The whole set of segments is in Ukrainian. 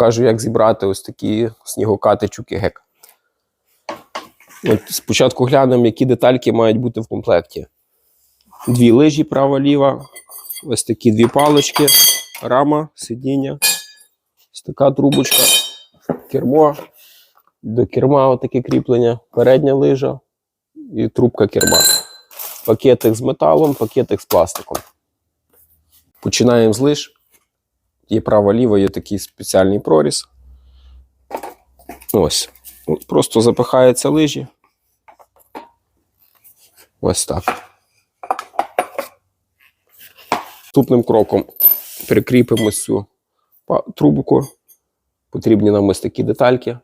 Покажу, як зібрати ось такі снігокати чукігек. От спочатку глянемо, які детальки мають бути в комплекті. Дві лижі права-ліва, ось такі дві палочки, рама, сидіння, ось така трубочка, кермо. До керма отаке кріплення, передня лижа і трубка керма. Пакетик з металом, пакетик з пластиком. Починаємо з лиж. Є право-ліво, є такий спеціальний проріз. Ось. Просто запихаються лижі. Ось так. Наступним кроком прикріпимо цю трубку. Потрібні нам ось такі детальки.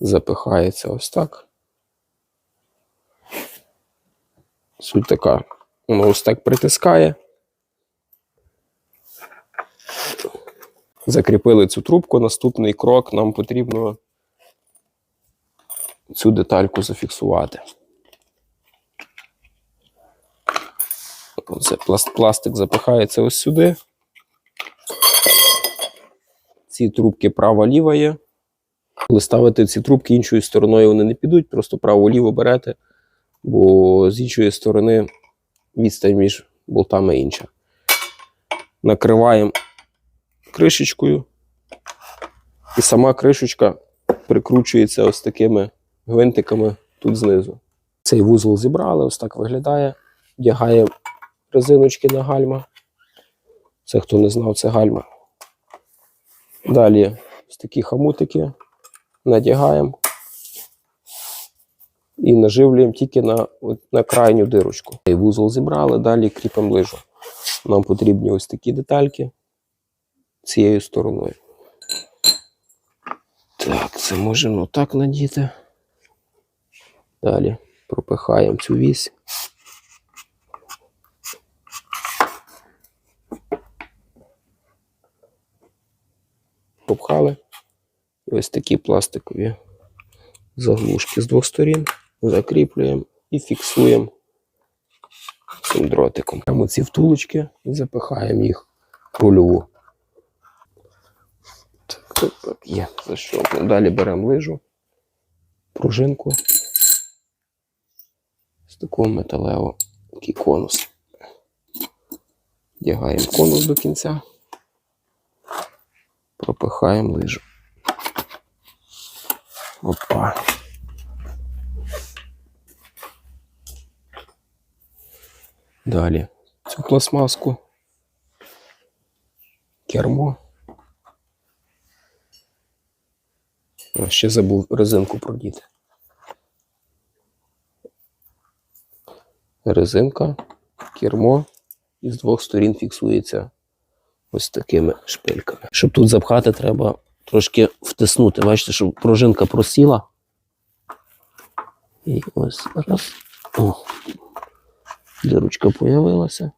Запихається ось так. Суть така. Воно ось так притискає. Закріпили цю трубку. Наступний крок нам потрібно цю детальку зафіксувати. Пласт, пластик запихається ось сюди. Ці трубки право-ліва є. Коли ставити ці трубки іншою стороною, вони не підуть, просто право-ліво берете, бо з іншої сторони відстань між болтами інша. Накриваємо кришечкою, і сама кришечка прикручується ось такими гвинтиками тут знизу. Цей вузол зібрали, ось так виглядає. Вдягаємо резиночки на гальма. Це хто не знав, це гальма. Далі ось такі хамутики надягаємо і наживлюємо тільки на, на крайню дирочку. І вузол зібрали, далі кріпимо лижу. Нам потрібні ось такі детальки цією стороною. Так, це можемо так надіти. Далі пропихаємо цю вісь. Попхали. І ось такі пластикові заглушки з двох сторін. Закріплюємо і фіксуємо цим дротиком. Прямо ці втулочки і запихаємо їх в рульову. Так, так, є. Защолкнув. Далі беремо лижу, пружинку з такого металевого такий конус. Вдягаємо конус до кінця, пропихаємо лижу. Опа. Далі цю пластмаску, кермо. Ще забув резинку продіти. Резинка, кермо і з двох сторін фіксується ось такими шпильками. Щоб тут запхати, треба трошки втиснути. Бачите, щоб пружинка просіла. І ось раз. О, дирочка появилася.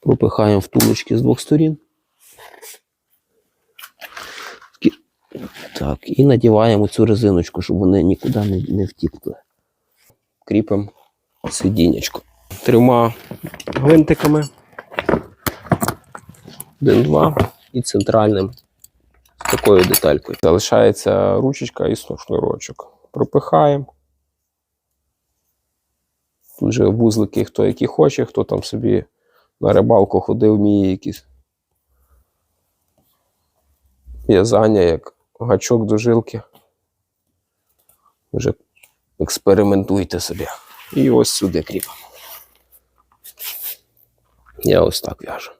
Пропихаємо втулочки з двох сторін. Так, і надіваємо цю резиночку, щоб вони нікуди не, не втікли. Кріпимо сидіннячко. Трьома гвинтиками. Один, два і центральним такою деталькою. Залишається ручечка і шнурочок. Пропихаємо. Тут вже вузлики, хто які хоче, хто там собі на рибалку ходив, вміє якісь в'язання, як гачок до жилки. Вже експериментуйте собі. І ось сюди кріпимо. Я ось так в'яжу.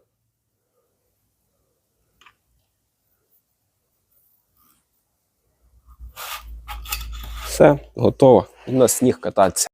Все, готово. І на сніг кататися.